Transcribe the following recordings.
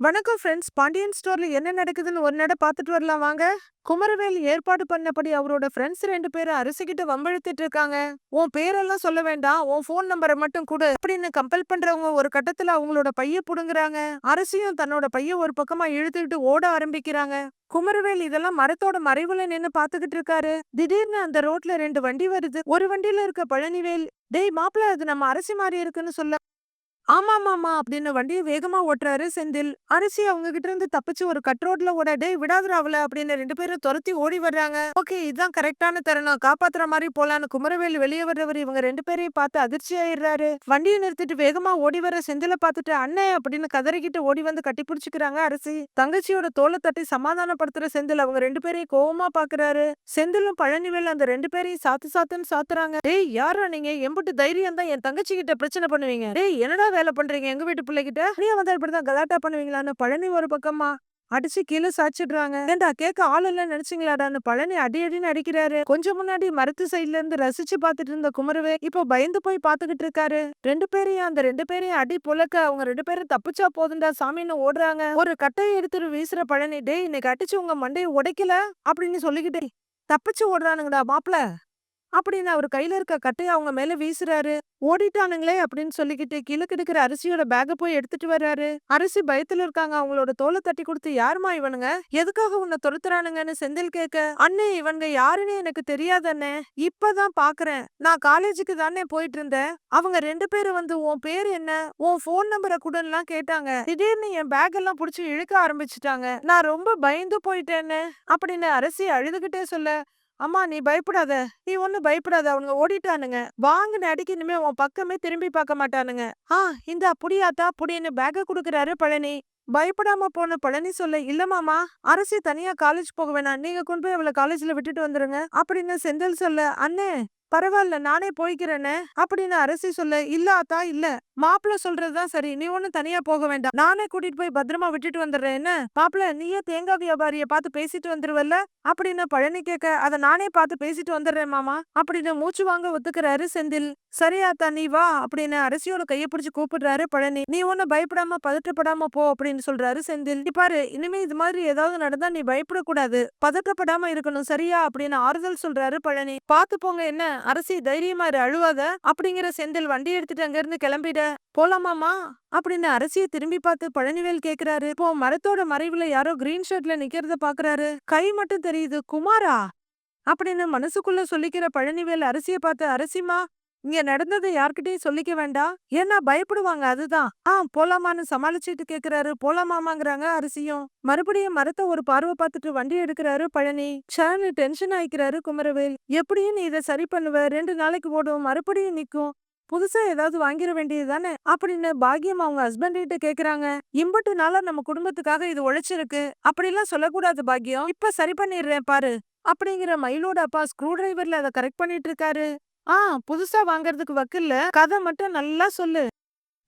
வணக்கம் ஃப்ரெண்ட்ஸ் பாண்டியன் ஸ்டோர்ல என்ன நடக்குதுன்னு ஒரு நட பார்த்துட்டு வரலாம் வாங்க. குமரவேல் ஏற்பாடு பண்ணபடி அவரோட ஃப்ரெண்ட்ஸ் ரெண்டு பேரும் அரிசிக்கிட்ட வம்பழுத்திட்டு இருக்காங்க. உன் பேரெல்லாம் சொல்ல வேண்டாம். உன் ஃபோன் நம்பரை மட்டும் கொடு அப்படின்னு கம்பல் பண்றவங்க ஒரு கட்டத்துல அவங்களோட பைய புடுங்குறாங்க. அரசியும் தன்னோட பைய ஒரு பக்கமா இழுத்துக்கிட்டு ஓட ஆரம்பிக்கிறாங்க. குமரவேல் இதெல்லாம் மரத்தோட மறைவுல நின்னு பாத்துக்கிட்டு இருக்காரு. திடீர்னு அந்த ரோட்ல ரெண்டு வண்டி வருது. ஒரு வண்டியில இருக்க பழனிவேல் டேய் மாப்பிள்ள அது நம்ம அரசி மாதிரி இருக்குன்னு சொல்ல ஆமாமாமா அப்படின்னு வண்டியை வேகமா ஓட்டுறாரு செந்தில். அரிசி அவங்க கிட்ட இருந்து தப்பிச்சு ஒரு கட் ரோட்ல ஓட டேய் விடாதுடா அவள அப்படின்னு ரெண்டு பேரும் துரத்தி ஓடி வர்றாங்க. ஓகே இதுதான் கரெக்டான தருணம். காப்பாத்துற மாதிரி போலான்னு குமரவேல் வெளியே வர்றவர் இவங்க ரெண்டு பேரையும் பார்த்து அதிர்ச்சி ஆயிடுறாரு. வண்டியை நிறுத்திட்டு வேகமா ஓடி வர செந்தில பார்த்துட்டு அண்ணே அப்படின்னு கதறிக்கிட்டு ஓடி வந்து கட்டி பிடிச்சிக்கிறாங்க அரிசி. தங்கச்சியோட தோலை தட்டி சமாதானப்படுத்துற செந்தில் அவங்க ரெண்டு பேரையும் கோவமா பாக்குறாரு. செந்திலும் பழனிவேல் அந்த ரெண்டு பேரையும் சாத்து சாத்துன்னு சாத்துறாங்க. டேய் யாரா நீங்க? எம்புட்டு தைரியம் தான் என் தங்கச்சி கிட்ட பிரச்சனை பண்ணுவீங்க. டேய் என்னடா வேலை பண்றீங்க? எங்க வீட்டு பிள்ளைகிட்ட? நீ வந்தா இப்படிதான் கலாட்டா பண்ணுவீங்களான்னு பழனி ஒரு பக்கமா அடிச்சு கீழே சாச்சிடுறாங்க ஏண்டா கேட்க ஆள் இல்ல நினைச்சீங்களாடான்னு பழனி அடி அடின்னு அடிக்கிறாரு. கொஞ்சம் முன்னாடி மரத்து சைடுல இருந்து ரசிச்சு பாத்துட்டு இருந்த குமரவே இப்போ பயந்து போய் பாத்துக்கிட்டு இருக்காரு. ரெண்டு பேரையும் அந்த ரெண்டு பேரையும் அடி புலக்க அவங்க ரெண்டு பேரும் தப்பிச்சா போதுண்டா சாமின்னு ஓடுறாங்க. ஒரு கட்டையை எடுத்துட்டு வீசுற பழனி டே இன்னைக்கு அடிச்சு உங்க மண்டையை உடைக்கல? அப்படின்னு சொல்லிக்கிட்டே தப்பிச்சு ஓடுறானுங்கடா மாப்பிள. அப்படின்னு அவர் கையில இருக்க கட்டையை அவங்க மேல வீசுறாரு. ஓடிட்டானுங்களே அப்படின்னு சொல்லிக்கிட்டு கீழே கிடக்கிற அரிசியோட பேக போய் எடுத்துட்டு வர்றாரு. அரிசி பயத்துல இருக்காங்க. அவங்களோட தோலை தட்டி கொடுத்து யாருமா இவனுங்க? எதுக்காக உன்னை துரத்துறானுங்கன்னு செந்தில் கேட்க அண்ணே இவனுங்க யாருன்னு எனக்கு தெரியாதண்ணே இப்பதான் பாக்குறேன். நான் காலேஜுக்கு தானே போயிட்டு இருந்தேன். அவங்க ரெண்டு பேரும் வந்து உன் பேர் என்ன? உன் ஃபோன் நம்பரை கூடலாம் கேட்டாங்க. திடீர்னு என் பேக் எல்லாம் புடிச்சு இழுக்க ஆரம்பிச்சுட்டாங்க. நான் ரொம்ப பயந்து போயிட்டேன்னு அப்படின்னு அரிசி அழுதுகிட்டே சொல்ல அம்மா நீ பயப்படாத. நீ ஒண்ணு பயப்படாத. அவனுங்க ஓடிட்டானுங்க. வாங்கின அடிக்கு இனிமே உன் பக்கமே திரும்பி பார்க்க மாட்டானுங்க. ஆ இந்த புடியாத்தா புடின்னு பேக்க குடுக்கறாரு பழனி. பயப்படாம போன பழனி சொல்ல இல்ல மாமா அரசி தனியா காலேஜ் போக வேணாம். நீங்க கொண்டு போய் அவளை காலேஜ்ல விட்டுட்டு வந்துருங்க. அப்படின்னு செந்தில் சொல்ல அண்ணே பரவாயில்ல நானே போய்க்கிறேன்னு அப்படின்னு அரசி சொல்ல இல்ல அத்தா இல்ல. மாப்பிள்ள சொல்றதுதான் சரி. நீ ஒண்ணும் தனியா போக வேண்டாம். நானே கூட்டிட்டு போய் பத்திரமா விட்டுட்டு வந்துடுறேன். என்ன? மாப்பிள்ள நீயே தேங்காய் வியாபாரிய பார்த்து பேசிட்டு வந்துருவல்ல? அப்படின்னு பழனி கேட்க அத நானே பார்த்து பேசிட்டு வந்துடுறேன் மாமா. அப்படின்னு மூச்சு வாங்க ஒத்துக்கிறாரு செந்தில். சரியாத்தா நீ வா. அப்படின்னு அரசியோட கைய பிடிச்சு கூப்பிடுறாரு பழனி. நீ ஒண்ணு பயப்படாம பதட்டப்படாம போ. அப்படின்னு சொல்றாரு செந்தில். "நீ பாரு இனிமே இது மாதிரி ஏதாவது நடந்தா நீ பயப்படக்கூடாது. பதட்டப்படாம இருக்கணும். சரியா? அப்படின்னு ஆறுதல் சொல்றாரு பழனி. பாத்து போங்க என்ன? அரசி தைரியமா அழுவாத. அப்படிங்கிற செந்தில் வண்டி எடுத்துட்டு அங்க இருந்து கிளம்பிட. போலாமாமா அப்படின்னு அரசிய திரும்பி பார்த்து பழனிவேல் கேக்குறாரு. இப்போ மரத்தோட மறைவுல யாரோ கிரீன் ஷர்ட்ல நிக்கிறத பாக்குறாரு. கை மட்டும் தெரியுது. குமாரா? அப்படின்னு மனசுக்குள்ள சொல்லிக்கிற பழனிவேல் அரசிய பார்த்து அரசிமா இங்க நடந்ததை யார்கிட்டயும் சொல்லிக்க வேண்டாம் ஏன்னா பயப்படுவாங்க அதுதான். ஆ போலாமான்னு சமாளிச்சுட்டு கேக்குறாரு. போலாமாமாங்கிறாங்க அரிசியும். மறுபடியும் மரத்தை ஒரு பார்வை பார்த்துட்டு வண்டி எடுக்கிறாரு பழனி. ஷானு டென்ஷன் ஆயிக்கிறாரு குமரவேல். எப்படியும் நீ இதை சரி பண்ணுவ. ரெண்டு நாளைக்கு ஓடும். மறுபடியும் நிக்கும். புதுசா ஏதாவது வாங்கிட வேண்டியது தானே? அப்படின்னு பாக்கியம் அவங்க ஹஸ்பண்ட் கிட்ட கேக்குறாங்க. இம்பட்டு நாளா நம்ம குடும்பத்துக்காக இது உழைச்சிருக்கு. அப்படிலாம் சொல்லக்கூடாது பாக்கியம். இப்ப சரி பண்ணிடுறேன் பாரு. அப்படிங்கிற மயிலோட அப்பா ஸ்க்ரூ டிரைவர்ல அதை கரெக்ட் பண்ணிட்டு இருக்காரு. ஆ புதுசா வாங்கறதுக்கு வக்கில்ல. கதை மட்டும் நல்லா சொல்லு.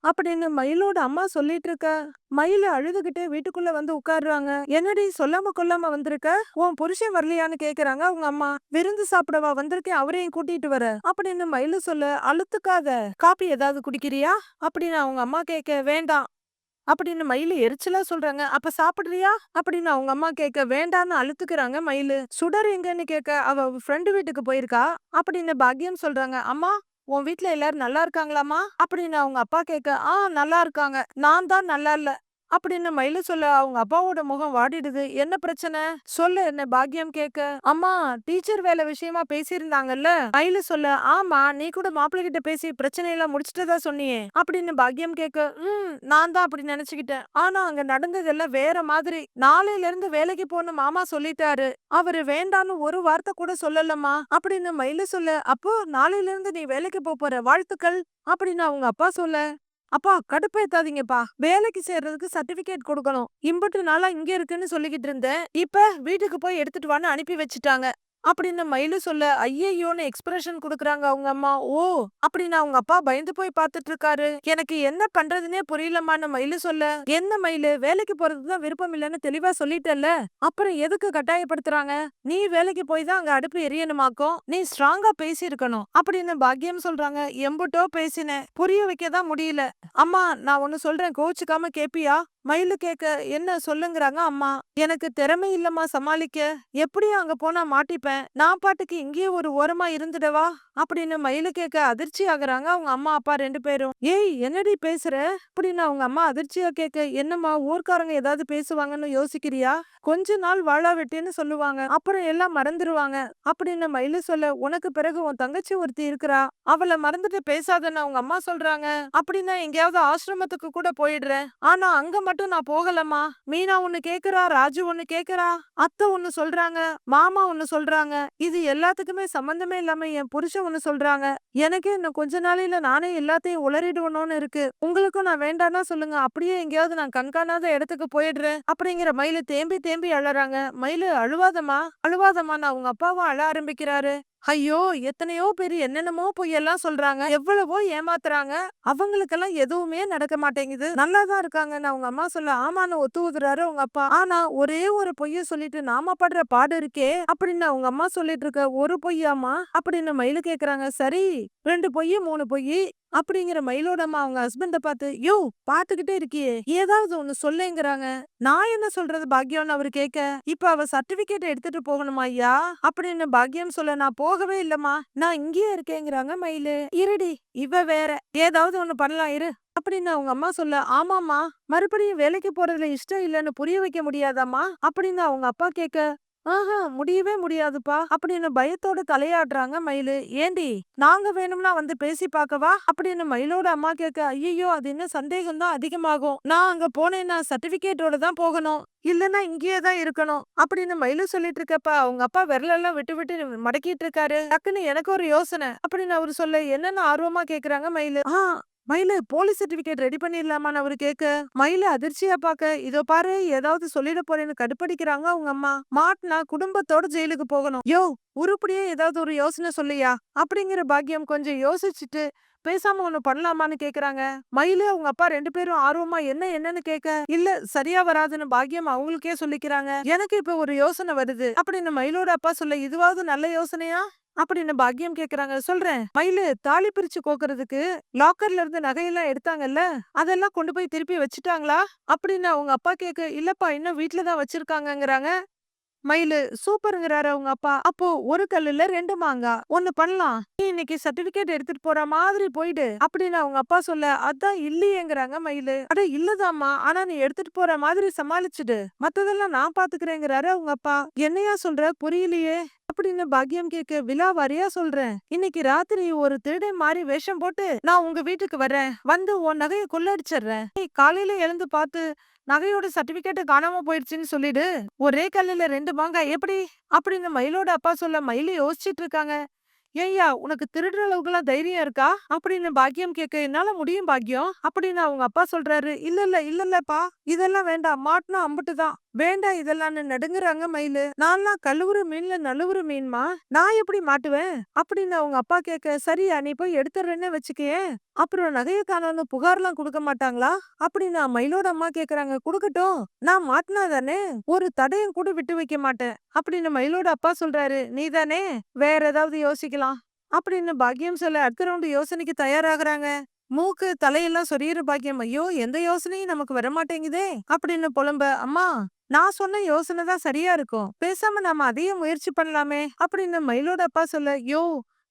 அப்படின்னு மயிலோட அம்மா சொல்லிட்டு இருக்க மயில அழுதுகிட்டே வீட்டுக்குள்ள வந்து உட்காருவாங்க என்னடி சொல்லாம கொல்லாம வந்திருக்க? உன் புருஷன் வரலையான்னு கேக்குறாங்க அவங்க அம்மா. விருந்து சாப்பிடவா வந்திருக்கேன் அவரையும் கூட்டிட்டு வர. அப்படின்னு மயில சொல்ல அழுத்துக்காத. காப்பி ஏதாவது குடிக்கிறியா? அப்படின்னு அவங்க அம்மா கேட்க வேண்டாம். அப்படின்னு மயிலு எரிச்சலா சொல்றாங்க. அப்ப சாப்பிடுறியா? அப்படின்னு அவங்க அம்மா கேட்க வேண்டான்னு அழுத்துக்கிறாங்க மயிலு. சுடர் எங்கன்னு கேட்க அவ ஃப்ரெண்டு வீட்டுக்கு போயிருக்கா? அப்படின்னு பாக்கியம் சொல்றாங்க. அம்மா உன் வீட்டுல எல்லாரும் நல்லா இருக்காங்களாமா அப்படின்னு அவங்க அப்பா கேட்க ஆ நல்லா இருக்காங்க. நான் தான் நல்லா இல்ல. அப்படின்னு மயில சொல்ல அவங்க அப்பாவோட முகம் வாடிடுது? என்ன பிரச்சனை? சொல்லு என்ன பாக்கியம் கேட்க? அம்மா டீச்சர் வேலை விஷயமா பேசியிருந்தாங்கல்ல? மயில சொல்ல ஆமா நீ கூட மாப்பிள்ளை கிட்ட பேசி பிரச்சனை எல்லாம் முடிச்சிட்டதா சொன்னியே அப்படின்னு பாக்கியம் கேட்க ம் நான் தான் அப்படி நினைச்சுக்கிட்டேன். ஆனா அங்க நடந்ததெல்லாம் வேற மாதிரி. நாளையில இருந்து வேலைக்கு போன மாமா சொல்லிட்டாரு. அவரு வேண்டான்னு ஒரு வார்த்தை கூட சொல்லலம்மா அப்படின்னு மயில சொல்ல அப்போ நாளையில இருந்து நீ வேலைக்கு போற வாழ்த்துக்கள் அப்படின்னு அவங்க அப்பா சொல்ல. அப்பா கடுப்பேத்தாதீங்கப்பா. வேலைக்கு சேர்றதுக்கு சர்டிபிகேட் கொடுக்கணும். இம்பட்டு நாளா இங்க இருக்குன்னு சொல்லிக்கிட்டு இருந்தேன். இப்ப வீட்டுக்கு போய் எடுத்துட்டு வான்னு அனுப்பி வச்சுட்டாங்க. அப்படின்னு மயிலு சொல்ல ஐயையோன்னு எக்ஸ்பிரஷன் குடுக்குறாங்க அவங்க அம்மா. ஓ அப்படின்னு அவங்க அப்பா பயந்து போய் பார்த்துட்டு இருக்காரு எனக்கு என்ன பண்றதுனே புரியலமான்னு மயிலு சொல்ல. என்ன மயிலு? வேலைக்கு போறதுதான் விருப்பம் இல்லைன்னு தெளிவா சொல்லிட்டல அப்புறம் எதுக்கு கட்டாயப்படுத்துறாங்க? நீ வேலைக்கு போய் தான் அங்க அடுப்பு எரியணுமாக்கும்? நீ ஸ்ட்ராங்கா பேசி இருக்கணும் அப்படின்னு பாக்கியம் சொல்றாங்க. எம்புட்டோ பேசினேன். புரிய வைக்க தான் முடியல. அம்மா நான் ஒன்னு சொல்றேன். கோச்சுக்காம கேப்பியா? மயிலு கேட்க என்ன சொல்லுங்கிறாங்க அம்மா? எனக்கு திறமை இல்லம்மா சமாளிக்க. எப்படி அங்க போனா மாட்டிப்பேன். நான் பாட்டுக்கு இங்கேயே ஒரு ஓரமா இருந்துடவா? அப்படின்னு மயிலு கேட்க அதிர்ச்சி ஆகுறாங்க அவங்க அம்மா அப்பா ரெண்டு பேரும். ஏய் என்னடி பேசுற? அப்படின்னு அவங்க அம்மா அதிர்ச்சியா கேட்க என்னம்மா ஊர்க்காரங்க ஏதாவது பேசுவாங்கன்னு யோசிக்கிறியா? கொஞ்ச நாள் வாழா வெட்டின்னு சொல்லுவாங்க. அப்புறம் எல்லாம் மறந்துருவாங்க. அப்படின்னு மயிலு சொல்ல உனக்கு பிறகு உன் தங்கச்சி ஒருத்தி இருக்கிறா. அவளை மறந்துட்டு பேசாதன்னு அவங்க அம்மா சொல்றாங்க. அப்படின்னா எங்கேயாவது ஆசிரமத்துக்கு கூட போயிடுறேன். ஆனா அங்க மட்டும் மட்டும் நான் போகலம்மா. மீனா ஒண்ணு கேக்குறா ராஜு ஒண்ணு கேக்குறா அத்தை ஒண்ணு சொல்றாங்க மாமா ஒண்ணு சொல்றாங்க. இது எல்லாத்துக்குமே சம்பந்தமே இல்லாம என் புருஷன் ஒண்ணு சொல்றாங்க. எனக்கு இன்னும் கொஞ்ச நாளையில நானே எல்லாத்தையும் உளறிடுவணும்னு இருக்கு. உங்களுக்கும் நான் வேண்டாம்னா சொல்லுங்க. அப்படியே எங்கேயாவது நான் கண்காணாத இடத்துக்கு போயிடுறேன். அப்படிங்கிற மயிலு தேம்பி தேம்பி அழறாங்க. மயிலு அழுவாதம்மா நான் அவங்க அப்பாவும் அழ ஆரம்பிக்கிறாரு. ஐயோ! எத்தனையோ பேர் என்னென்னமோ பொய்யெல்லாம் சொல்றாங்க. எவ்வளவோ ஏமாத்துறாங்க. அவங்களுக்கெல்லாம் எதுவுமே நடக்க மாட்டேங்குது. நல்லாதான் இருக்காங்கன்னு அவங்க அம்மா சொல்ல ஆமான்னு ஒத்து ஊதுறாரு அவங்க அப்பா. ஆனா ஒரே ஒரு பொய்ய சொல்லிட்டு நாம படுற பாடு இருக்கே. அப்படின்னு அவங்க அம்மா சொல்லிட்டு இருக்க ஒரு பொய்யாமா அப்படின்னு மயிலு கேக்குறாங்க. சரி ரெண்டு பொய் மூணு பொய் அப்படிங்கிற மயிலோட அம்மா அவங்க ஹஸ்பண்ட பார்த்து யோ பாத்துக்கிட்டே இருக்கியே ஏதாவது ஒண்ணு சொல்லுங்கிறாங்க. நான் என்ன சொல்றது பாக்யம்னு அவரு கேட்க இப்ப அவ சர்டிபிகேட் எடுத்துட்டு போகணுமா ஐயா? அப்படின்னு பாக்யம் சொல்ல நான் போகவே இல்லம்மா. நான் இங்கேயே இருக்கேங்கிறாங்க மயிலு. இருடி இவ வேற. ஏதாவது ஒண்ணு பண்ணலாம் இரு. அப்படின்னு அவங்க அம்மா சொல்ல ஆமாம்மா. மறுபடியும் வேலைக்கு போறதுல இஷ்டம் இல்லைன்னு புரிய வைக்க முடியாதாம்மா? அப்படின்னு அவங்க அப்பா கேட்க ஆஹா முடியவே முடியாதுப்பா. அப்படின்னு பயத்தோட தலையாடுறாங்க மயிலு. ஏண்டி நாங்க வேணும்னா வந்து பேசி பார்க்கவா? அப்படின்னு மயிலோட அம்மா கேட்க ஐயோ அது என்ன சந்தேகம் தான் அதிகமாகும். நான் அங்க போனேன்னா சர்டிபிகேட்டோட தான் போகணும். இல்லைன்னா இங்கேயே தான் இருக்கணும். அப்படின்னு மயிலு சொல்லிட்டு இருக்கப்ப அவங்க அப்பா விரலெல்லாம் விட்டு விட்டு மடக்கிட்டு இருக்காரு. டக்குன்னு எனக்கு ஒரு யோசனை அப்படின்னு அவர் சொல்ல என்னன்னு ஆர்வமா கேக்குறாங்க மயிலு. ஆ மயிலு போலீஸ் சர்டிபிகேட் ரெடி பண்ணிடலாமான்னு அவரு கேட்க மயில அதிர்ச்சியா பாக்க இதோ பாரு ஏதாவது சொல்லிட போறேன்னு கடுப்படிக்கிறாங்க அவங்க அம்மா. மாட்டினா குடும்பத்தோட ஜெயிலுக்கு போகணும். யோ உருப்படியே ஏதாவது ஒரு யோசனை சொல்லியா? அப்படிங்கிற பாக்கியம் கொஞ்சம் யோசிச்சுட்டு பேசாம ஒண்ணு பண்ணலாமான்னு கேக்குறாங்க. மயிலு அவங்க அப்பா ரெண்டு பேரும் ஆர்வமா என்ன என்னன்னு கேட்க இல்ல சரியா வராதுன்னு பாக்கியம் அவங்களுக்கே சொல்லிக்கிறாங்க. எனக்கு இப்ப ஒரு யோசனை வருது. அப்படின்னு மயிலோட அப்பா சொல்ல இதுவாவது நல்ல யோசனையா? அப்படின்னு பாக்கியம் கேக்குறாங்க? சொல்றேன். மயிலு தாலி பிரிச்சு கோக்குறதுக்கு லாக்கர்ல இருந்து நகையெல்லாம் எடுத்தாங்கல்ல? அதெல்லாம் கொண்டு போய் திருப்பி வச்சுட்டாங்களா? அப்படின்னு அவங்க அப்பா கேக்கு இல்லப்பா இன்னும் வீட்டுலதான் வச்சிருக்காங்கிறாங்க மயிலு சூப்பருங்கிறாரு அவங்க அப்பா. அப்போ ஒரு கல்லுல ரெண்டு மாங்கா. ஒண்ணு பண்ணலாம். நீ இன்னைக்கு சர்டிபிகேட் எடுத்துட்டு போற மாதிரி போயிடு. அப்படின்னு அவங்க அப்பா சொல்ல அதான் இல்லையேங்கிறாங்க மயிலு. அட இல்லதாம்மா. ஆனா நீ எடுத்துட்டு போற மாதிரி சமாளிச்சுடு. மத்ததெல்லாம் நான் பாத்துக்கிறேங்கிறாரு அவங்க அப்பா. என்னையா சொல்ற? புரியலையே. அப்படின்னு பாக்கியம் கேட்க வரையா சொல்றேன். இன்னைக்கு ராத்திரி ஒரு திருடன் மாதிரி வேஷம் போட்டு நான் உங்க வீட்டுக்கு வரேன் வந்து உன் நகைய கொள்ளடிச்சிடுறேன் நீ காலையில எழுந்து பார்த்து நகையோட சர்டிபிகேட் காணாம போயிடுச்சுன்னு சொல்லிடு. ஒரே கல்லுல ரெண்டு மாங்கா எப்படி? அப்படின்னு மயிலோட அப்பா சொல்ல மயில யோசிச்சுட்டு இருக்காங்க. ஏய்யா உனக்கு திருடுற அளவுக்குலாம் தைரியம் இருக்கா? அப்படின்னு பாக்கியம் கேட்க என்னால முடியும் பாக்கியம் அப்படின்னு அவங்க அப்பா சொல்றாரு. இல்ல இல்ல இல்ல இல்லப்பா. இதெல்லாம் வேண்டாம். மாட்டினா அம்புட்டுதான் வேண்டா இதெல்லாம் நடுங்குறாங்க மயிலு? நான்லாம் கழுவுற மீன்ல நழுவுற மீன்மா? நான் எப்படி மாட்டுவேன்? அப்படின்னு அவங்க அப்பா கேட்க சரியா நீ போய் எடுத்துறேன்னு வச்சுக்கே அப்புறம் நகையை காணான்னு புகார்லாம் கொடுக்க மாட்டாங்களா? அப்படின்னு மயிலோட அம்மா கேக்குறாங்க குடுக்கட்டும் நான் மாட்டினா தானே ஒரு தடையும் கூட விட்டு வைக்க மாட்டேன் அப்படின்னு மயிலோட அப்பா சொல்றாரு நீ தானே வேற ஏதாவது யோசிக்கலாம் அப்படின்னு பாக்கியம் சொல்ல அடுத்த ரவுண்டு யோசனைக்கு தயாராகிறாங்க. மூக்கு தலையெல்லாம் சொரியிற பாக்கியம் ஐயோ! எந்த யோசனையும் நமக்கு வரமாட்டேங்குதே! அப்படின்னு புலம்ப அம்மா நான் சொன்ன யோசனை தான் சரியா இருக்கும். பேசாம நாம அதையும் முயற்சி பண்ணலாமே! அப்படின்னு மயிலோட அப்பா சொல்ல யோ!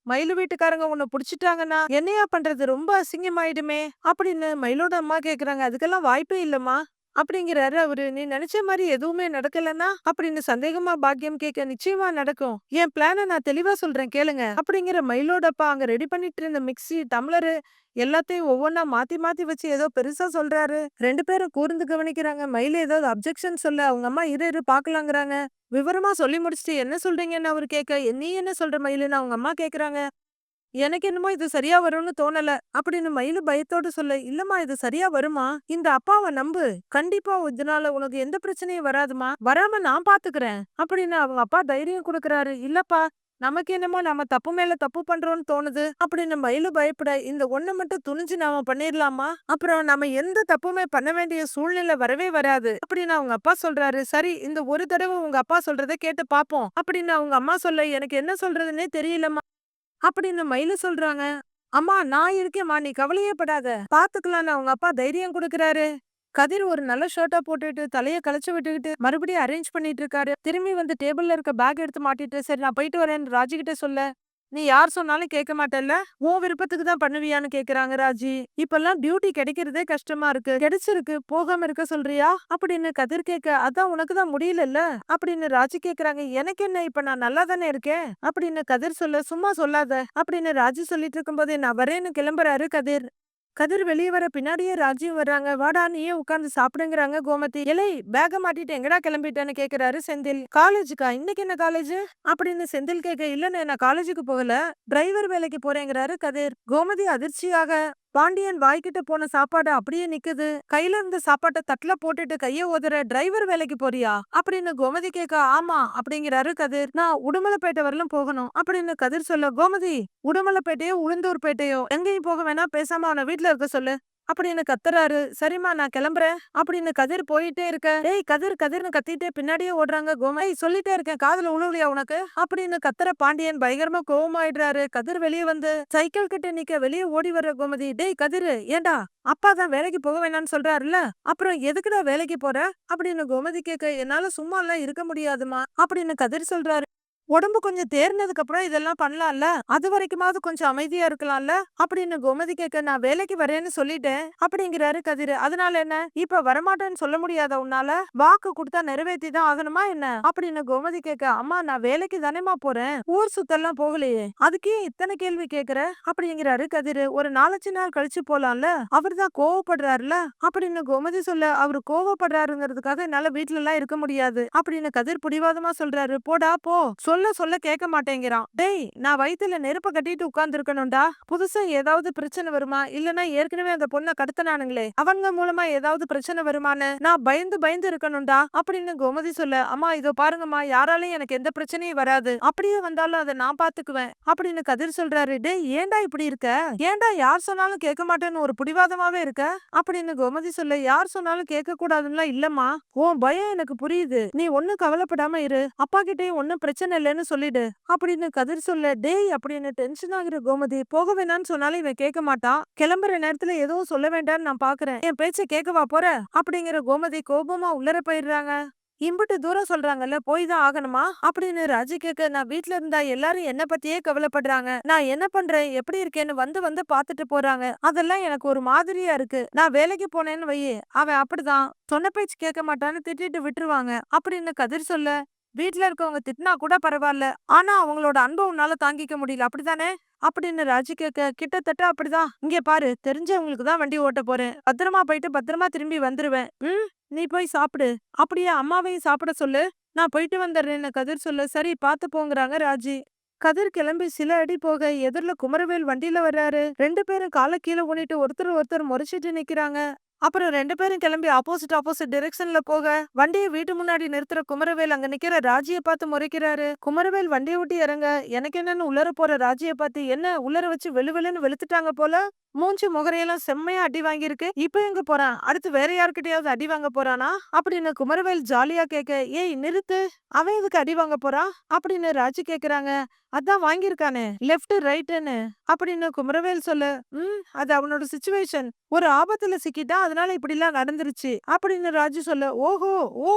மயிலு வீட்டுக்காரங்க உன்னை புடிச்சிட்டாங்கன்னா என்னையா பண்றது? ரொம்ப அசிங்கமாயிடுமே! அப்படின்னு மயிலோட அம்மா கேக்குறாங்க. அதுக்கெல்லாம் வாய்ப்பே இல்லம்மா. அப்படிங்கிறாரு அவரு. நீ நினைச்ச மாதிரி எதுவுமே நடக்கலன்னா அப்படின்னு சந்தேகமா பாக்கியம் கேட்க நிச்சயமா நடக்கும். என் பிளான நான் தெளிவா சொல்றேன் கேளுங்க. அப்படிங்கிற மயிலோடப்பா அங்க ரெடி பண்ணிட்டு இருந்த மிக்சி டம்ளரு எல்லாத்தையும் ஒவ்வொன்னா மாத்தி மாத்தி வச்சு ஏதோ பெருசா சொல்றாரு. ரெண்டு பேரும் கூர்ந்து கவனிக்கிறாங்க. மயில ஏதாவது அப்செக்ஷன் சொல்ல அவங்க அம்மா இரு இரு பாக்கலாங்கிறாங்க. விவரமா சொல்லி முடிச்சுட்டு என்ன சொல்றீங்கன்னு அவர் கேட்க நீ என்ன சொல்ற மயிலுன்னு அவங்க அம்மா கேக்குறாங்க. எனக்கு என்னமோ இது சரியா வரும்னு தோணல அப்படின்னு மயிலு பயத்தோட சொல்ல இல்லம்மா இது சரியா வருமா? இந்த அப்பாவை நம்பு. கண்டிப்பா இதனால உனக்கு எந்த பிரச்சனையும் வராதுமா? வராம நான் பாத்துக்கிறேன். அப்படின்னு அவங்க அப்பா தைரியம் கொடுக்கறாரு. இல்லப்பா நமக்கு என்னமோ நாம தப்பு மேல தப்பு பண்றோம்னு தோணுது. அப்படின்னு மயிலு பயப்பட இந்த ஒண்ணு மட்டும் துணிஞ்சு நாம பண்ணிடலாமா அப்புறம் நம்ம எந்த தப்புமே பண்ண வேண்டிய சூழ்நிலை வரவே வராது. அப்படின்னு அவங்க அப்பா சொல்றாரு. சரி இந்த ஒரு தடவை உங்க அப்பா சொல்றதை கேட்டு பாப்போம். அப்படின்னு அவங்க அம்மா சொல்ல எனக்கு என்ன சொல்றதுன்னே தெரியலம்மா. அப்படின்னு மயில சொல்றாங்க அம்மா நான் இருக்கேம்மா நீ கவலையே படாத. பாத்துக்கலாம்னு அவங்க அப்பா தைரியம் கொடுக்கறாரு. கதிர் ஒரு நல்ல ஷர்ட்டா போட்டுட்டு தலையை களைச்சு விட்டுக்கிட்டு மறுபடியும் அரேஞ்ச் பண்ணிட்டு இருக்காரு. திரும்பி வந்து டேபிள்ல இருக்க பேக் எடுத்து மாட்டிட்டு சரி நான் போயிட்டு வரேன்னு ராஜிகிட்ட சொல்ல. நீ யார் சொன்னாலும் கேட்க மாட்டல்ல? உன் விருப்பத்துக்கு தான் பண்ணுவியான்னு கேக்குறாங்க ராஜி. இப்பெல்லாம் டியூட்டி கிடைக்கிறதே கஷ்டமா இருக்கு. கிடைச்சிருக்கு போகாம இருக்க சொல்றியா? அப்படின்னு கதிர் கேட்க அதான் உனக்கு தான் முடியலல்ல? அப்படின்னு ராஜி கேக்குறாங்க எனக்கு என்ன இப்ப நான் நல்லா தானே இருக்கேன்? அப்படின்னு கதிர் சொல்ல சும்மா சொல்லாத. அப்படின்னு ராஜி சொல்லிட்டு இருக்கும்போதே நான் வரேன்னு கிளம்புறாரு கதிர். கதிர் வெளியே வர பின்னாடியே ராஜீவ் வர்றாங்க. வாடா நீயே உட்கார்ந்து சாப்பிடுங்கிறாங்க கோமதி. இலை பேக மாட்டிட்டு எங்கடா கிளம்பிட்டேன்னு கேக்குறாரு செந்தில். காலேஜுக்கா? இன்னைக்கு என்ன காலேஜ்? அப்படின்னு செந்தில் கேட்க இல்லன்னு நான் காலேஜுக்கு போகல. டிரைவர் வேலைக்கு போறேங்கிறாரு கதிர். கோமதி அதிர்ச்சியாக பாண்டியன் வாய்க்கிட்ட போன சாப்பாடு அப்படியே நிக்குது. கையில இருந்த சாப்பாட்டை தட்டுல போட்டுட்டு கைய ஓதுற டிரைவர் வேலைக்கு போறியா? அப்படின்னு கோமதி கேட்க ஆமா அப்படிங்கிறாரு கதிர். நான் உடுமலைப்பேட்டை வரலும் போகணும் அப்படின்னு கதிர் சொல்ல கோமதி உடுமலைப்பேட்டையோ உளுந்தூர்பேட்டையோ எங்கேயும் போக வேணா பேசாம அவனை வீட்டுல இருக்க சொல்லு. அப்படின்னு கத்துறாரு. சரிம்மா நான் கிளம்புறேன். அப்படின்னு கதிர் போயிட்டே இருக்க. ஏய் கதிர் கதிர்னு கத்திட்டே பின்னாடியே ஓடுறாங்க கோமை சொல்லிட்டே இருக்கேன் காதுல உழுவலையா உனக்கு? அப்படின்னு கத்துற பாண்டியன் பயங்கரமா கோவமாயிடுறாரு. கதிர் வெளியே வந்து சைக்கிள் கிட்ட நிக்க வெளியே ஓடி வர்ற கோமதி. டேய் கதிர் ஏண்டா? அப்பா தான் வேலைக்கு போக வேணாம்னு சொல்றாருல்ல? அப்புறம் எதுக்குடா வேலைக்கு போற? அப்படின்னு கோமதி கேட்க என்னால சும்மா எல்லாம் இருக்க முடியாதுமா அப்படின்னு கதிர் சொல்றாரு. உடம்பு கொஞ்சம் தேர்னதுக்கு அப்புறம் இதெல்லாம் பண்ணலாம்ல? அது வரைக்குமாவது கொஞ்சம் அமைதியா இருக்கலாம்ல? அப்படின்னு கோமதி கேட்க நான் வேலைக்கு வரேன்னு சொல்லிட்டேன் அப்படிங்கிறாரு கதிர். அதனால என்ன? இப்ப வரமாட்டேன்னு சொல்ல முடியாத உன்னால? வாக்கு கொடுத்தா நிறைவேற்றி தான் ஆகணுமா என்ன? அப்படின்னு கோமதி கேட்க அம்மா நான் வேலைக்கு தானேமா போறேன். ஊர் சுத்தெல்லாம் போகலையே. அதுக்கே இத்தனை கேள்வி கேக்குற? அப்படிங்கிறாரு கதிர். ஒரு நாலஞ்சு நாள் கழிச்சு போலாம்ல? அவர் தான் கோவப்படுறாருல? அப்படின்னு கோமதி சொல்ல அவரு கோவப்படுறாருங்கிறதுக்காக என்னால வீட்டுல எல்லாம் இருக்க முடியாது. அப்படின்னு கதிர் பிடிவாதமா சொல்றாரு. போடா போ. சொல்ல சொல்ல கேட்க மாட்டேங்கிறான். டேய் நான் வயித்துல நெருப்ப கட்டிட்டு உட்கார்ந்து இருக்கணும்டா புதுசா ஏதாவது பிரச்சனை வருமா? இல்லனா ஏற்கனவே அந்த பொண்ணை கடத்தினானுங்களே. அவங்க மூலமா ஏதாவது பிரச்சனை வருமான்னு நான் பயந்து பயந்து இருக்கணும்டா அப்படின்னு கோமதி சொல்ல அம்மா இதோ பாருங்கம்மா யாராலையும் எனக்கு எந்த பிரச்சனையும் வராது. அப்படியே வந்தாலும் அதை நான் பாத்துக்குவேன் அப்படின்னு கதிர் சொல்றாரு. டேய் ஏன்டா இப்படி இருக்க? ஏன்டா யார் சொன்னாலும் கேட்க மாட்டேன்னு ஒரு பிடிவாதமாவே இருக்க? அப்படின்னு கோமதி சொல்ல யார் சொன்னாலும் கேட்க கூடாதுன்னா இல்லம்மா. உன் பயம் எனக்கு புரியுது. நீ ஒன்னும் கவலைப்படாம இரு. அப்பா கிட்டயும் ஒன்னும் பிரச்சனை இல்லைன்னு சொல்லிடு. அப்படின்னு கதிர் சொல்ல டேய் அப்படின்னு டென்ஷன் ஆகிற கோமதி? போக வேணாம்னு சொன்னாலும் இவன் கேட்க மாட்டான். கிளம்புற நேரத்துல எதுவும் சொல்ல வேண்டாம்னு நான் பாக்குறேன். என் பேச்ச கேட்கவா போற? அப்படிங்கிற கோமதி கோபமா உள்ளர போயிடுறாங்க. இம்புட்டு தூரம் சொல்றாங்கல்ல போய் தான் ஆகணுமா? அப்படின்னு ராஜி கேக்க நான் வீட்ல இருந்தா எல்லாரும் என்ன பத்தியே கவலைப்படுறாங்க. நான் என்ன பண்றேன்? எப்படி இருக்கேன்னு வந்து வந்து பாத்துட்டு போறாங்க. அதெல்லாம் எனக்கு ஒரு மாதிரியா இருக்கு. நான் வேலைக்கு போனேன்னு வையே அவன் அப்படிதான். சொன்ன பேச்சு கேட்க மாட்டான்னு திட்டிட்டு விட்டுருவாங்க. அப்படின்னு கதிர் சொல்ல வீட்ல இருக்கவங்க திட்டினா கூட பரவாயில்ல ஆனா அவங்களோட அன்பை உன்னால தாங்கிக்க முடியல. அப்படிதானே அப்படின்னு ராஜி கேட்க கிட்டத்தட்ட அப்படிதான். இங்க பாரு தெரிஞ்சவங்களுக்கு தான் வண்டி ஓட்ட போறேன். பத்திரமா போயிட்டு பத்திரமா திரும்பி வந்துருவேன். ம் நீ போய் சாப்பிடு. அப்படியே? அம்மாவையும் சாப்பிட சொல்லு. நான் போயிட்டு வந்துடுறேன்னு கதிர் சொல்லு. சரி பார்த்து போங்கறாங்க ராஜி. கதிர் கிளம்பி சில அடி போக எதிர்ல குமரவேல் வண்டியில வர்றாரு. ரெண்டு பேரும் காலை கீழே ஊனிட்டு ஒருத்தர் ஒருத்தர் முறைச்சிட்டு நிக்கிறாங்க. அப்புறம் ரெண்டு பேரும் கிளம்பி ஆப்போசிட் ஆப்போசிட் டிரெக்ஷன்ல போக வண்டியை வீட்டு முன்னாடி நிறுத்துற குமரவேல் அங்க நிக்கிற ராஜிய பார்த்து முறைக்கிறாரு. குமரவேல் வண்டியை விட்டு இறங்க எனக்கு என்னன்னு உள்ளர போற ராஜிய பார்த்து என்ன உள்ளர வச்சு வெளு வெளுன்னு வெளுத்துட்டாங்க போல? மூஞ்சி முகரையெல்லாம் செம்மையா அடி வாங்கியிருக்கு. இப்போ எங்க போறான்? அடுத்து வேற யாருக்கிட்டயாவது அடி வாங்க போறானா? அப்படின்னு குமரவேல் ஜாலியா கேட்க ஏய் நிறுத்து. அவன் எதுக்கு அடி வாங்க போறான் அப்படின்னு ராஜி கேக்குறாங்க. அதான் வாங்கியிருக்கானே லெஃப்ட் ரைட்டுன்னு அப்படின்னு குமரவேல் சொல்லு ம் அது அவனோட சுச்சுவேஷன் ஒரு ஆபத்துல சிக்கிட்டா அதனால இப்படிலாம் நடந்துருச்சு. அப்படின்னு ராஜு சொல்ல ஓஹோ ஓ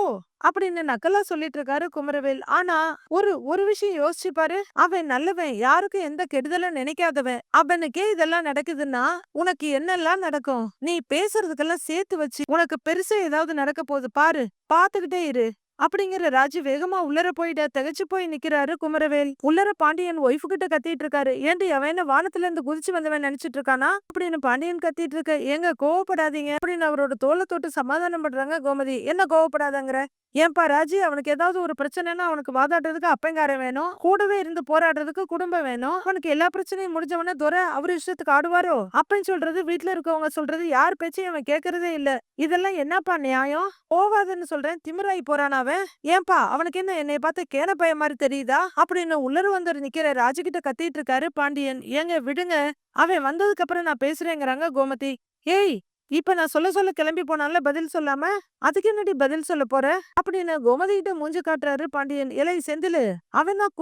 அப்படின்னு நக்கலா சொல்லிட்டு இருக்காரு குமரவேல். ஆனா ஒரு ஒரு விஷயம் யோசிச்சு பாரு அவன் நல்லவன் யாருக்கும் எந்த கெடுதலும் நினைக்காதவன். அவனுக்கே இதெல்லாம் நடக்குதுன்னா உனக்கு என்னெல்லாம் நடக்கும்? நீ பேசுறதுக்கெல்லாம் சேர்த்து வச்சு உனக்கு பெருசா ஏதாவது நடக்க போகுது பாரு. பாத்துக்கிட்டே இரு. அப்படிங்கிற ராஜு வேகமா உள்ளர போயிட திகச்சு போய் நிக்கிறாரு குமரவேல். உள்ளர பாண்டியன் ஒய்ஃபு கிட்ட கத்திட்டு இருக்காரு. ஏன்டி அவன் வானத்துல இருந்து குதிச்சு வந்தவன் நினைச்சிட்டு இருக்கானா? அப்படின்னு பாண்டியன் கத்திட்டு இருக்க? ஏங்க கோவப்படாதீங்க. அப்படின்னு அவரோட தோலை தொட்டு சமாதானம் பண்றாங்க கோமதி. என்ன கோவப்படாதங்கிற? ஏன்பா ராஜி அவனுக்கு ஏதாவது ஒரு பிரச்சனைனா அவனுக்கு வாதாடுறதுக்கு அப்பங்காரன் வேணும். கூடவே இருந்து போராடுறதுக்கு குடும்பம் வேணும். அவனுக்கு எல்லா பிரச்சனையும் முடிஞ்சவனே துறை அவர் இஷ்டத்துக்கு ஆடுவாரோ? அப்பன்னு சொல்றது வீட்டுல இருக்கவங்க சொல்றது யார் பேச்சையும் அவன் கேக்குறதே இல்ல. இதெல்லாம் என்னப்பா நியாயம்? போவாதுன்னு சொல்றேன் திமிராயி போறான் அவன் ஏன்பா அவனுக்கு என்ன என்னை பார்த்து கேன பைய மாதிரி தெரியுதா? அப்படின்னு உள்ளர வந்து நிக்கிற ராஜகிட்ட கத்திட்டு இருக்காரு பாண்டியன். ஏங்க விடுங்க. அவன் வந்ததுக்கு அப்புறம் நான் பேசுறேங்கிறாங்க கோமதி. ஏய் இப்ப நான் சொல்ல சொல்ல கிளம்பி போனால பதில் சொல்லாம? அதுக்கு என்னடி பதில் சொல்ல போற? அப்படின்னு கோமதி கிட்ட மூஞ்சு காட்டுறாரு பாண்டியன். இலை செந்திலு அவன் தான்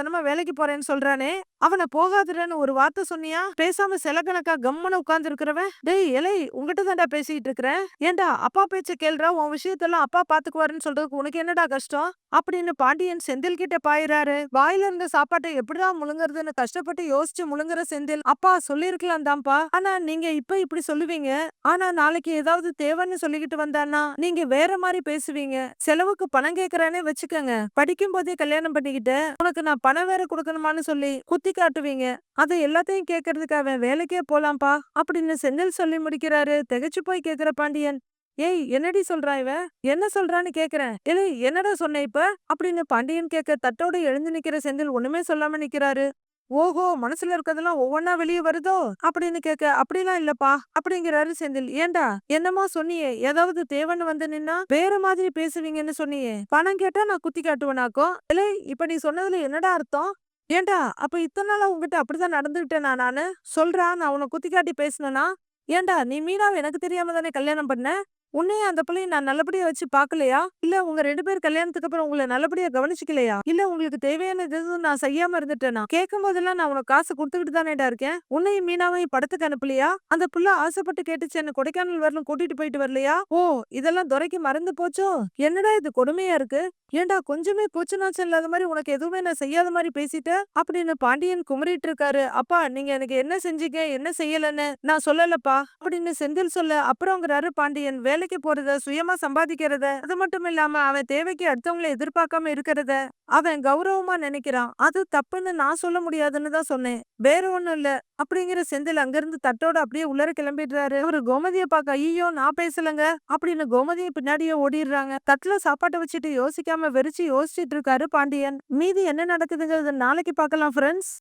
தனமா வேலைக்கு போறேன்னு சொல்றானே. அவன போகாதடன்னு ஒரு வார்த்தை சொன்னியா? பேசாம சில கணக்கா கம்முன்னு உட்கார்ந்து இருக்கிறவன் டேய் இலை உங்ககிட்ட தான்டா பேசிட்டு இருக்கிறேன். ஏன்டா அப்பா பேச்ச கேள்றா? உன் விஷயத்தெல்லாம் அப்பா பாத்துக்குவாருன்னு சொல்றதுக்கு உனக்கு என்னடா கஷ்டம்? அப்படின்னு பாண்டியன் செந்தில் கிட்ட பாயிறாரு. வாயில இருந்த சாப்பாட்டை எப்படிதான் முழுங்குறதுன்னு கஷ்டப்பட்டு யோசிச்சு முழுங்குற செந்தில் அப்பா சொல்லிருக்கலாம் தான்ப்பா. ஆனா நீங்க இப்ப இப்படி சொல்லுவீங்க? ஆனா நாளைக்கு ஏதாவது தேவைன்னு சொல்லிக்கிட்டு வந்தானா நீங்க வேற மாதிரி பேசுவீங்க. செலவுக்கு பணம் கேக்குறானே வச்சுக்கோங்க. படிக்கும் போதே கல்யாணம் பண்ணிக்கிட்டு உனக்கு நான் பணம் வேற கொடுக்கணுமான்னு சொல்லி குத்து காட்டுவீங்க. அதை எல்லாத்தையும் கேட்கறதுக்கு அவன் வேலைக்கே போலாம்ப்பா அப்படின்னு செந்தில் சொல்லி முடிக்கிறாரு. திகைச்சு போய் கேக்குற பாண்டியன் ஏய் என்னடி சொல்றான் இவன் என்ன சொல்றான்னு கேக்குறேன் இல்லை என்னடா சொன்ன இப்ப? அப்படின்னு பாண்டியன் கேட்க தட்டோட எழுந்து நிக்கிற செந்தில் ஒண்ணுமே சொல்லாம நிக்கிறாரு. ஓஹோ மனசுல இருக்கறதெல்லாம் ஒவ்வொன்னா வெளியே வருதோ? அப்படின்னு கேட்க அப்படிலாம் இல்லப்பா அப்படிங்கிறாரு செந்தில். ஏன்டா என்னமா சொன்னியே? ஏதாவது தேவைன்னு வந்து நின்னா வேற மாதிரி பேசுவீங்கன்னு சொன்னியே. பணம் கேட்டா நான் குத்தி காட்டுவேனாக்கோ? இல்லை இப்ப நீ சொன்னதுல என்னடா அர்த்தம்? ஏன்டா அப்ப இத்தனை நாளா உங்ககிட்ட அப்படிதான் நடந்துகிட்டேனா நானு சொல்றா நான் உன்னை குத்தி காட்டி பேசினனா? ஏன்டா நீ மீனாவை எனக்கு தெரியாம தானே கல்யாணம் பண்ண? உன்னையும் அந்த பிள்ளைய நான் நல்லபடியா வச்சு பாக்கலையா இல்ல உங்க ரெண்டு பேர் கல்யாணத்துக்கு அப்புறம் உங்களை நல்லபடியா கவனிச்சுக்கலையா? இல்ல உங்களுக்கு தேவையானது நான் செய்யாம இருந்துட்டேனா? கேட்கும் போதெல்லாம் நான் உனக்கு காசு கொடுத்துக்கிட்டு தானேடா இருக்கேன்? உன்னையும் மீனாவையும் படத்துக்கு அனுப்பலையா? அந்த புள்ள ஆசைப்பட்டு கேட்டுச்சு என்ன கொடைக்கானல் வரணும் கூட்டிட்டு போயிட்டு வரலையா? ஓ இதெல்லாம் துரைக்கு மறந்து போச்சோ? என்னடா இது கொடுமையா இருக்கு? ஏன்டா கொஞ்சமே கூச்ச இல்லாத மாதிரி உனக்கு எதுவுமே நான் செய்யாத மாதிரி பேசிட்ட? அப்படின்னு பாண்டியன் குமரிட்டு இருக்காரு. அப்பா நீங்க எனக்கு என்ன செஞ்சீங்க? என்ன செய்யலன்னு? நான் சொல்லலப்பா. அப்படின்னு செந்தில் சொல்ல அப்புறம்ங்கிறாரு பாண்டியன். வேலை வேலைக்கு போறத சுயமா சம்பாதிக்கிறத அது மட்டும் இல்லாம அவன் தேவைக்கு அடுத்தவங்களை எதிர்பார்க்காம இருக்கிறத அவன் கௌரவமா நினைக்கிறான். அது தப்புன்னு நான் சொல்ல முடியாதுன்னு தான் சொன்னேன். வேற ஒண்ணும் இல்ல. அப்படிங்கிற செந்தில் அங்கிருந்து தட்டோட அப்படியே உள்ளர கிளம்பிடுறாரு. அவரு கோமதிய பார்க்க ஐயோ நான் பேசலங்க அப்படின்னு கோமதியை பின்னாடியே ஓடிடுறாங்க. தட்டுல சாப்பாட்டை வச்சுட்டு யோசிக்காம வெறிச்சு யோசிச்சுட்டு இருக்காரு பாண்டியன். மீதி என்ன நடக்குதுங்கிறது நாளைக்கு பார்க்கலாம் ஃப்ரெண்ட்ஸ்